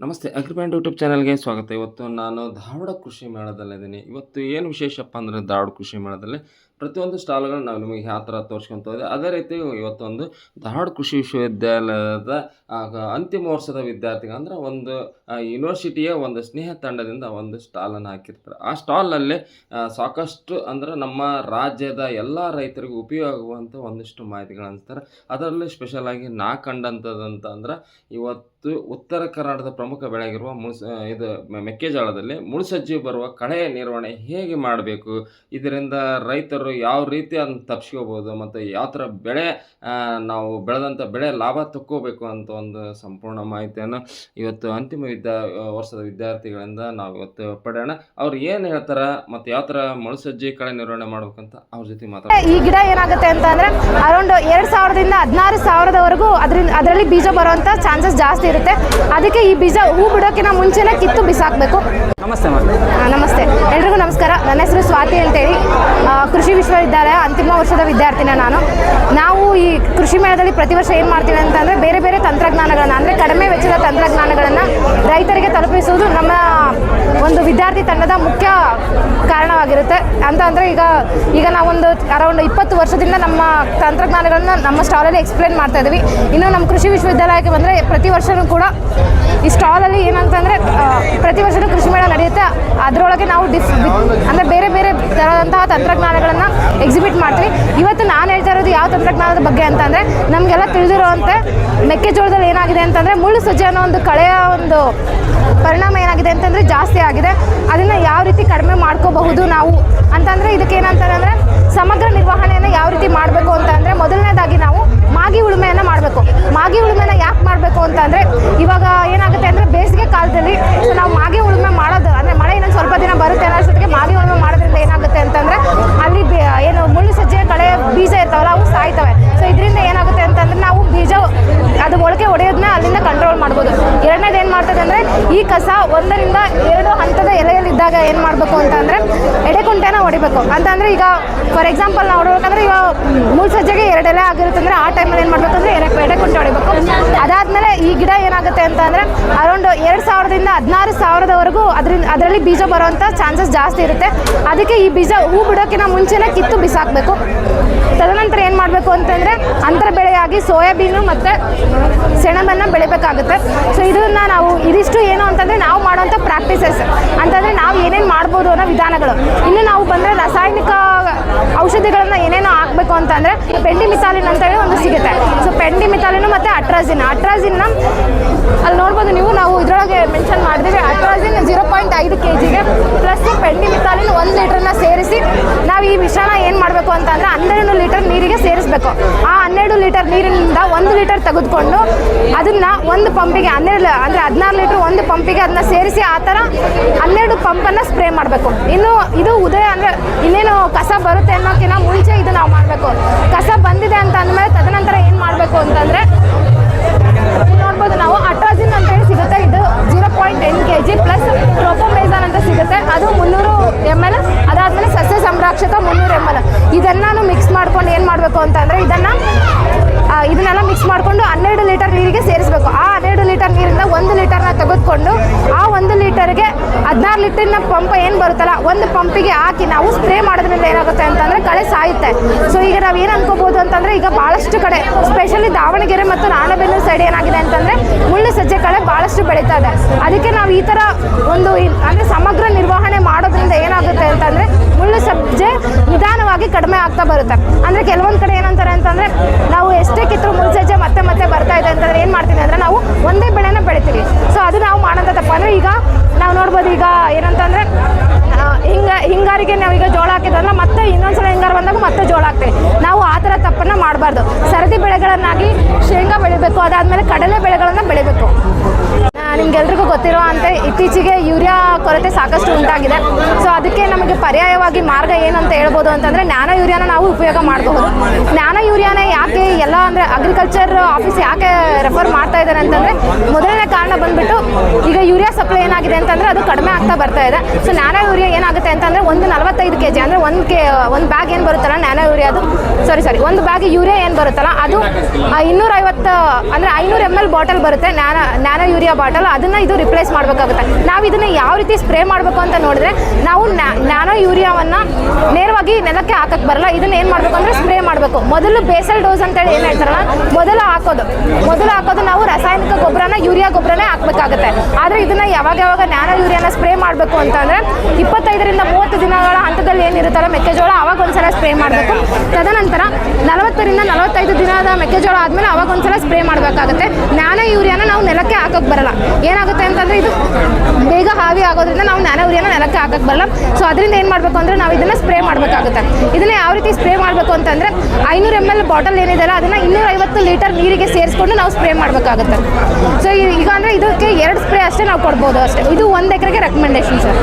ನಮಸ್ತೆ agreement YouTube ಚಾನಲ್ಗೆ ಸ್ವಾಗತ. ಇವತ್ತು ನಾನು ಧಾರವಾಡ ಕೃಷಿ ಮೇಳದಲ್ಲಿದ್ದೀನಿ ಇವತ್ತು ಏನು ವಿಶೇಷಪ್ಪ ಅಂದರೆ ಧಾರವಾಡ ಕೃಷಿ ಮೇಳದಲ್ಲಿ? ಪ್ರತಿಯೊಂದು ಸ್ಟಾಲ್ಗಳನ್ನ ನಾವು ನಿಮಗೆ ಯಾವ ಥರ ತೋರಿಸ್ಕೊತೇವೆ ಅದೇ ರೀತಿ ಇವತ್ತೊಂದು ಧಾರವಾಡ ಕೃಷಿ ವಿಶ್ವವಿದ್ಯಾಲಯದ ಅಂತಿಮ ವರ್ಷದ ವಿದ್ಯಾರ್ಥಿಗಳು ಅಂದರೆ ಒಂದು ಯೂನಿವರ್ಸಿಟಿಯ ಒಂದು ಸ್ನೇಹ ತಂಡದಿಂದ ಒಂದು ಸ್ಟಾಲನ್ನು ಹಾಕಿರ್ತಾರೆ. ಆ ಸ್ಟಾಲಲ್ಲಿ ಸಾಕಷ್ಟು ಅಂದರೆ ನಮ್ಮ ರಾಜ್ಯದ ಎಲ್ಲ ರೈತರಿಗೂ ಉಪಯೋಗ ಆಗುವಂಥ ಒಂದಿಷ್ಟು ಮಾಹಿತಿಗಳು ಅಂತಾರೆ ಅದರಲ್ಲಿ ಸ್ಪೆಷಲಾಗಿ ನಾ ನಾ ಅಂತ ಅಂದ್ರೆ ಇವತ್ತು ಉತ್ತರ ಕರ್ನಾಟಕದ ಪ್ರಮುಖ ಬೆಳೆಯಾಗಿರುವ ಮುಳ್ಸ ಇದು ಮೆಕ್ಕೆಜೋಳದಲ್ಲಿ ಮುಳುಸಜ್ಜಿ ಬರುವ ಕಳೆಯ ನಿರ್ವಹಣೆ ಹೇಗೆ ಮಾಡಬೇಕು? ಇದರಿಂದ ರೈತರು ಯಾವ ರೀತಿ ಅದನ್ನು ತಪ್ಪಿಸ್ಕೋಬೋದು ಮತ್ತು ಯಾವ ಥರ ಬೆಳೆ ನಾವು ಬೆಳೆದಂಥ ಬೆಳೆ ಲಾಭ ತಕ್ಕೋಬೇಕು ಅಂತ ಒಂದು ಸಂಪೂರ್ಣ ಮಾಹಿತಿಯನ್ನು ಇವತ್ತು ಅಂತಿಮ ವಿದ್ಯಾ ವರ್ಷದ ವಿದ್ಯಾರ್ಥಿಗಳಿಂದ ನಾವು ಇವತ್ತು ಪಡೆಯೋಣ. ಅವ್ರು ಏನು ಹೇಳ್ತಾರೆ ಮತ್ತು ಯಾವ ಥರ ಮುಳ್ಸಜ್ಜಿ ಕಳೆ ನಿರ್ವಹಣೆ ಮಾಡ್ಬೇಕಂತ ಅವ್ರ ಜೊತೆ ಮಾತಾಡೋಣ ಈ ಗಿಡ ಏನಾಗುತ್ತೆ ಅಂತ ಅಂದ್ರೆ ಅರೌಂಡ್ ಎರಡು ಸಾವಿರದಿಂದ ಹದಿನಾರು ಸಾವಿರದವರೆಗೂ ಅದರಿಂದ, ಅದರಲ್ಲಿ ಬೀಜ ಬರುವಂಥ ಚಾನ್ಸಸ್ ಜಾಸ್ತಿ ಇರುತ್ತೆ. ಅದಕ್ಕೆ ಈ ಬೀಜ ಹೂ ಬಿಡೋಕ್ಕಿಂತ ಮುಂಚೆನೇ ಕಿತ್ತು ಬಿಸಾಕಬೇಕು. ನಮಸ್ತೆ ನಮಸ್ತೆ. ಎಲ್ರಿಗೂ ನಮಸ್ಕಾರ. ನನ್ನ ಹೆಸರು ಸ್ವಾತಿ ಅಂತೇಳಿ. ಹೇಳಿ ಕೃಷಿ ವಿಶ್ವವಿದ್ಯಾಲಯ ಅಂತಿಮ ವರ್ಷದ ವಿದ್ಯಾರ್ಥಿನ ನಾನು. ನಾವು ಈ ಕೃಷಿ ಮೇಳದಲ್ಲಿ ಪ್ರತಿ ವರ್ಷ ಏನು ಮಾಡ್ತೀವಿ ಅಂತಂದರೆ ಬೇರೆ ಬೇರೆ ತಂತ್ರಜ್ಞಾನಗಳನ್ನು ಅಂದರೆ ಕಡಿಮೆ ವೆಚ್ಚದ ತಂತ್ರಜ್ಞಾನಗಳನ್ನು ರೈತರಿಗೆ ತಲುಪಿಸುವುದು ನಮ್ಮ ವಿದ್ಯಾರ್ಥಿ ತಂಡದ ಮುಖ್ಯ ಕಾರಣವಾಗಿರುತ್ತೆ. ಅಂತ ಅಂದರೆ ಈಗ ಈಗ ನಾವೊಂದು ಅರೌಂಡ್ ಇಪ್ಪತ್ತು ವರ್ಷದಿಂದ ನಮ್ಮ ತಂತ್ರಜ್ಞಾನಗಳನ್ನ ನಮ್ಮ ಸ್ಟಾಲಲ್ಲಿ ಎಕ್ಸ್ಪ್ಲೇನ್ ಮಾಡ್ತಾ ಇದ್ದೀವಿ ಇನ್ನು ನಮ್ಮ ಕೃಷಿ ವಿಶ್ವವಿದ್ಯಾಲಯಕ್ಕೆ ಬಂದರೆ ಪ್ರತಿ ವರ್ಷವೂ ಕೂಡ ಈ ಸ್ಟಾಲಲ್ಲಿ ಏನಂತಂದರೆ ಪ್ರತಿ ವರ್ಷವೂ ಕೃಷಿ ಮೇಳ ನಡೆಯುತ್ತೆ. ಅದರೊಳಗೆ ನಾವು ಡಿಫ್ ಅಂದರೆ ಬೇರೆ ಬೇರೆ ಥರದಂತಹ ತಂತ್ರಜ್ಞಾನಗಳನ್ನು ಎಕ್ಸಿಬಿಟ್ ಮಾಡ್ತೀವಿ. ಇವತ್ತು ನಾನು ಹೇಳ್ತಾ ಇರೋದು ಯಾವ ತಂತ್ರಜ್ಞಾನದ ಬಗ್ಗೆ ಅಂತಂದರೆ ನಮಗೆಲ್ಲ ತಿಳಿದಿರುವಂತೆ ಮೆಕ್ಕೆಜೋಳದಲ್ಲಿ ಏನಾಗಿದೆ ಅಂತಂದರೆ ಮುಳ್ಳು ಸಜ್ಜೆ ಅನ್ನೋ ಒಂದು ಕಳೆಯ ಒಂದು ಪರಿಣಾಮ ಅಂತಂದರೆ ಜಾಸ್ತಿ ಆಗಿದೆ. ಅದನ್ನು ಯಾವ ರೀತಿ ಕಡಿಮೆ ಮಾಡ್ಕೋಬಹುದು ನಾವು ಅಂತಂದರೆ ಇದಕ್ಕೆ ಏನಂತಾರೆ ಸಮಗ್ರ ನಿರ್ವಹಣೆಯನ್ನು ಯಾವ ರೀತಿ ಮಾಡಬೇಕು ಅಂತಂದರೆ ಮೊದಲನೇದಾಗಿ ನಾವು ಮಾಗಿ ಉಳುಮೆಯನ್ನು ಮಾಡಬೇಕು. ಮಾಗಿ ಉಳುಮೆನ ಏನು ಮಾಡಬೇಕು ಅಂತಂದರೆ ಎಡೆಕುಂಟೆನ ಹೊಡಿಬೇಕು. ಅಂತಂದರೆ ಈಗ ಫಾರ್ ಎಕ್ಸಾಂಪಲ್ ನಾವು ನೋಡ್ಬೇಕಂದ್ರೆ ಈಗ ಮೂರು ಸಜ್ಜೆಗೆ ಎರಡು ಎಲೆ ಆಗಿರುತ್ತೆ ಅಂದರೆ ಆ ಟೈಮಲ್ಲಿ ಏನು ಮಾಡಬೇಕಂದ್ರೆ ಎಡೆ ಎಡೆಕುಂಟೆ ಹೊಡಿಬೇಕು. ಅದಾದಮೇಲೆ ಈ ಗಿಡ ಏನಾಗುತ್ತೆ ಅಂತ ಅಂದರೆ ಅರೌಂಡ್ ಎರಡು ಸಾವಿರದಿಂದ ಹದಿನಾರು ಸಾವಿರದವರೆಗೂ ಅದರಿಂದ ಅದರಲ್ಲಿ ಬೀಜ ಬರೋವಂಥ ಚಾನ್ಸಸ್ ಜಾಸ್ತಿ ಇರುತ್ತೆ. ಅದಕ್ಕೆ ಈ ಬೀಜ ಹೂ ಬಿಡೋಕ್ಕಿಂತ ಮುಂಚೆನೇ ಕಿತ್ತು ಬಿಸಾಕಬೇಕು. ತದನಂತರ ಏನು ಮಾಡಬೇಕು ಅಂತಂದರೆ ಅಂತರ ಬೆಳೆಯಾಗಿ ಸೋಯಾಬೀನು ಮತ್ತು ಸೆಣಬನ್ನು ಬೆಳಿಬೇಕಾಗುತ್ತೆ. ಸೊ ಇದನ್ನು ನಾವು ಇದಿಷ್ಟು ಏನು ಅಂತಂದರೆ ನಾವು ಮಾಡುವಂಥ ಪ್ರಾಕ್ಟೀಸಸ್ ಅಂತಂದರೆ ನಾವು ಏನೇನು ಮಾಡ್ಬೋದು ಅನ್ನೋ ವಿಧಾನಗಳು. ಇನ್ನು ನಾವು ಬಂದರೆ ರಾಸಾಯನಿಕ ಔಷಧಿಗಳನ್ನು ಏನೇನೋ ಹಾಕಬೇಕು ಅಂತಂದರೆ ಪೆಂಡಿ ಅಂತ ಹೇಳಿ ಒಂದು ಸಿಗುತ್ತೆ. ಸೊ ಪೆಂಡಿ ಮಿಥಾಲಿನು ಮತ್ತು ಅಟ್ರಾಜಿನ್. ಅಟ್ರಾಜಿನ್ನ ಅಲ್ಲಿ ನೋಡ್ಬೋದು ನೀವು, ನಾವು ಇದರೊಳಗೆ ಮೆನ್ಷನ್ ಮಾಡಿದ್ರೆ ಅಟ್ರಾಜಿನ್ ಜೀರೋ ಪಾಯಿಂಟ್ ಐದು ಕೆ ಜಿಗೆ ಪ್ಲಸ್ ಪೆಂಡಿ ಮಿಥಾಲಿನ್ ಒಂದು ಲೀಟ್ರನ್ನ ಸೇರಿಸಿ ನಾವು ಈ ಮಿಶ್ರಣ ಏನು ಮಾಡಬೇಕು ಅಂತಂದರೆ ಹನ್ನೆರಡು ಲೀಟರ್ ನೀರಿಗೆ ಸೇರಿಸಬೇಕು. ಆ ಹನ್ನೆರಡು ಲೀಟರ್ ನೀರಿನಿಂದ ಒಂದು ಲೀಟರ್ ತೆಗೆದುಕೊಂಡು ಅದನ್ನು ಒಂದು ಪಂಪಿಗೆ ಹನ್ನೆರಡು ಅಂದರೆ ಹದಿನಾರು ಲೀಟರ್ ಒಂದು ಪಂಪಿಗೆ ಅದನ್ನ ಸೇರಿಸಿ ಆ ಥರ ಹನ್ನೆರಡು ಪಂಪನ್ನು ಸ್ಪ್ರೇ ಮಾಡಬೇಕು. ಇನ್ನು ಇದು ಉದಯ ಅಂದರೆ ಇನ್ನೇನು ಕಸ ಬರುತ್ತೆ ಅನ್ನೋಕ್ಕಿಂತ ಮುಂಚೆ ಇದು ನಾವು ಮಾಡಬೇಕು. ಕಸ ಬಂದಿದೆ ಅಂತ ಅಂದಮೇಲೆ ತದನಂತರ ಇದನ್ನು ಮಿಕ್ಸ್ ಮಾಡ್ಕೊಂಡು ಏನು ಮಾಡಬೇಕು ಅಂತಂದರೆ ಇದನ್ನು ಇದನ್ನೆಲ್ಲ ಮಿಕ್ಸ್ ಮಾಡಿಕೊಂಡು ಹನ್ನೆರಡು ಲೀಟರ್ ನೀರಿಗೆ ಸೇರಿಸಬೇಕು. ಆ ಹನ್ನೆರಡು ಲೀಟರ್ ನೀರಿಂದ ಒಂದು ಲೀಟರ್ನ ತೆಗೆದುಕೊಂಡು ಆ ಒಂದು ಲೀಟರ್ಗೆ ಹದಿನಾರು ಲೀಟರ್ನ ಪಂಪ್ ಏನು ಬರುತ್ತಲ್ಲ, ಒಂದು ಪಂಪಿಗೆ ಹಾಕಿ ನಾವು ಸ್ಪ್ರೇ ಮಾಡೋದ್ರಿಂದ ಏನಾಗುತ್ತೆ ಅಂತಂದರೆ ಕಳೆ ಸಾಯುತ್ತೆ. ಸೊ ಈಗ ನಾವು ಏನು ಅನ್ಕೋಬೋದು ಅಂತಂದರೆ ಈಗ ಭಾಳಷ್ಟು ಕಡೆ ಸ್ಪೆಷಲಿ ದಾವಣಗೆರೆ ಮತ್ತು ನಾಣಬೆನ್ನೂರು ಸೈಡ್ ಏನಾಗಿದೆ ಅಂತಂದರೆ ಮುಳ್ಳು ಸಜ್ಜೆ ಕಳೆ ಭಾಳಷ್ಟು ಬೆಳೀತಾ ಇದೆ. ಅದಕ್ಕೆ ನಾವು ಈ ಥರ ಒಂದು ಅಂದರೆ ಸಮಗ್ರ ನಿರ್ವಹಣೆ ಮಾಡೋದ್ರಿಂದ ಏನಾಗುತ್ತೆ ಅಂತಂದರೆ ಮುಳ್ಳು ಸಜ್ಜೆ ನಿಧಾನವಾಗಿ ಕಡಿಮೆ ಆಗ್ತಾ ಬರುತ್ತೆ. ಅಂದರೆ ಕೆಲವೊಂದು ಕಡೆ ಏನಂತಾರೆ ಅಂತಂದರೆ ನಾವು ಎಷ್ಟೇ ಕಿತ್ತರೂ ಮುಳ್ಳು ಸಜ್ಜೆ ಮತ್ತೆ ಮತ್ತೆ ಬರ್ತಾ ಇದೆ ಅಂತಂದ್ರೆ ಏನು ಮಾಡ್ತೀವಿ ಅಂದರೆ ನಾವು ಒಂದೇ ಬೆಳೆನ ಬೆಳಿತೀವಿ. ಸೊ ಅದು ನಾವು ಮಾಡೋಂಥ ತಪ್ಪು. ಅಂದರೆ ಈಗ ನಾವು ನೋಡ್ಬೋದು ಈಗ ಏನಂತಂದರೆ ಹಿಂಗ, ಹಿಂಗಾರಿಗೆ ನಾವು ಈಗ ಜೋಳ ಹಾಕಿದ್ರೆ ಮತ್ತೆ ಇನ್ನೊಂದ್ಸಲ ಹಿಂಗಾರು ಬಂದಾಗ ಮತ್ತೆ ಜೋಳ ಹಾಕ್ತೀವಿ. ನಾವು ಆ ಥರ ತಪ್ಪನ್ನು ಮಾಡಬಾರ್ದು. ಸರದಿ ಬೆಳೆಗಳನ್ನಾಗಿ ಶೇಂಗಾ ಬೆಳಿಬೇಕು, ಅದಾದಮೇಲೆ ಕಡಲೆ ಬೆಳೆಗಳನ್ನು ಬೆಳಿಬೇಕು. ನಿಮ್ಗೆಲ್ರಿಗೂ ಗೊತ್ತಿರೋ ಅಂತ, ಇತ್ತೀಚೆಗೆ ಯೂರಿಯಾ ಕೊರತೆ ಸಾಕಷ್ಟು ಉಂಟಾಗಿದೆ. ಅದಕ್ಕೆ ನಮಗೆ ಪರ್ಯಾಯವಾಗಿ ಮಾರ್ಗ ಏನಂತ ಹೇಳ್ಬೋದು ಅಂತಂದರೆ ನ್ಯಾನೋ ಯೂರಿಯಾನ ನಾವು ಉಪಯೋಗ ಮಾಡಬಹುದು. ನ್ಯಾನೋ ಯೂರಿಯಾನ ಯಾಕೆ ಎಲ್ಲ ಅಂದರೆ ಅಗ್ರಿಕಲ್ಚರ್ ಆಫೀಸ್ ಯಾಕೆ ರೆಫರ್ ಮಾಡ್ತಾ ಇದ್ದಾರೆ ಅಂತಂದರೆ ಮೊದಲನೇ ಕಾರಣ ಬಂದ್ಬಿಟ್ಟು ಈಗ ಯೂರಿಯಾ ಸಪ್ಲೈ ಏನಾಗಿದೆ ಅಂತಂದರೆ ಅದು ಕಡಿಮೆ ಆಗ್ತಾ ಬರ್ತಾ ಇದೆ. ಸೊ ನ್ಯಾನೋ ಯೂರಿಯಾ ಏನಾಗುತ್ತೆ ಅಂತಂದರೆ ಒಂದು ನಲವತ್ತೈದು ಕೆ ಜಿ ಅಂದರೆ ಒಂದು ಕೆ, ಒಂದು ಬ್ಯಾಗ್ ಏನು ಬರುತ್ತಲ್ಲ ನ್ಯಾನೋ ಯೂರಿಯಾದು? ಸಾರಿ ಸಾರಿ ಒಂದು ಬ್ಯಾಗ್ ಯೂರಿಯಾ ಏನು ಬರುತ್ತಲ್ಲ ಅದು ಇನ್ನೂರೈವತ್ತು, ಅಂದರೆ ಐನೂರು ಎಂ ಎಲ್ ಬಾಟಲ್ ಬರುತ್ತೆ ನ್ಯಾನೋ ನ್ಯಾನೋ ಯೂರಿಯಾ ಬಾಟಲ್ ಅದನ್ನು ಇದು ರಿಪ್ಲೇಸ್ ಮಾಡಬೇಕಾಗುತ್ತೆ. ನಾವು ಇದನ್ನು ಯಾವ ರೀತಿ ಸ್ಪ್ರೇ ಮಾಡಬೇಕು ಅಂತ ನೋಡಿದ್ರೆ ನಾವು ನ್ಯಾನೋ ಯೂರಿಯಾವನ್ನು ನೇರವಾಗಿ ನೆಲಕ್ಕೆ ಹಾಕಕ್ಕೆ ಬರಲ್ಲ. ಇದನ್ನ ಏನು ಮಾಡಬೇಕು ಅಂದರೆ ಸ್ಪ್ರೇ ಮಾಡಬೇಕು. ಮೊದಲು ಬೇಸಲ್ ಡೋಸ್ ಅಂತೇಳಿ ಏನು ಹೇಳ್ತಾರಲ್ಲ, ಮೊದಲು ಹಾಕೋದು. ಮೊದಲು ಹಾಕೋದು ನಾವು ರಾಸಾಯನಿಕ ಗೊಬ್ಬರನ, ಯೂರಿಯಾ ಗೊಬ್ಬರನೇ ಹಾಕಬೇಕಾಗುತ್ತೆ. ಆದರೆ ಇದನ್ನು ಯಾವಾಗ ಯಾವಾಗ ನ್ಯಾನೋ ಯೂರಿಯಾನ ಸ್ಪ್ರೇ ಮಾಡಬೇಕು ಅಂತಂದರೆ ಇಪ್ಪತ್ತೈದರಿಂದ ಮೂವತ್ತು ದಿನಗಳ ಹಂತದಲ್ಲಿ ಏನಿರುತ್ತಲ್ಲ ಮೆಕ್ಕೆಜೋಳ ಅವಾಗ ಒಂದ್ಸಲ ಸ್ಪ್ರೇ ಮಾಡಬೇಕು. ತದನಂತರ ನಲವತ್ತರಿಂದ ನಲವತ್ತೈದು ದಿನದ ಮೆಕ್ಕೆಜೋಳ ಆದಮೇಲೆ ಅವಾಗ ಒಂದ್ಸಲ ಸ್ಪ್ರೇ ಮಾಡಬೇಕಾಗುತ್ತೆ. ನ್ಯಾನೋ ಯೂರಿಯಾನ ನಾವು ನೆಲಕ್ಕೆ ಹಾಕಕ್ಕೆ ಬರಲ್ಲ. ಏನಾಗುತ್ತೆ ಅಂತಂದರೆ ಇದು ಬೇಗ ಹಾವಿ ಆಗೋದ್ರಿಂದ ನಾವು ನ್ಯಾನೋ ಯೂರಿಯಾನ ನೆಲಕ್ಕೆ ಹಾಕಕ್ಕೆ ಬರಲ್ಲ. ಸೊ ಅದರಿಂದ ಏನು ಮಾಡಬೇಕು ಅಂದರೆ ನಾವು ಇದನ್ನು ಸ್ಪ್ರೇ ಮಾಡಬೇಕಾಗುತ್ತೆ. ಇದನ್ನು ಯಾವ ರೀತಿ ಸ್ಪ್ರೇ ಮಾಡಬೇಕು ಅಂತಂದರೆ ಐನೂರು ಎಂ ಎಲ್ ಬಾಟಲ್ ಏನಿದೆಯಲ್ಲ, ಅದನ್ನು ಇನ್ನೂರೈವತ್ತು ಲೀಟರ್ ನೀರಿಗೆ ಸೇರಿಸ್ಕೊಂಡು ನಾವು ಸ್ಪ್ರೇ ಮಾಡಬೇಕಾಗುತ್ತೆ. ಸೊ ಈಗ ಅಂದರೆ ಇದಕ್ಕೆ ಎರಡು ಸ್ಪ್ರೇ ಅಷ್ಟೇ ನಾವು ಕೊಡ್ಬೋದು ಅಷ್ಟೇ. ಇದು ಒಂದು ಎಕರೆಗೆ ರೆಕಮೆಂಡೇಶನ್ ಸರ್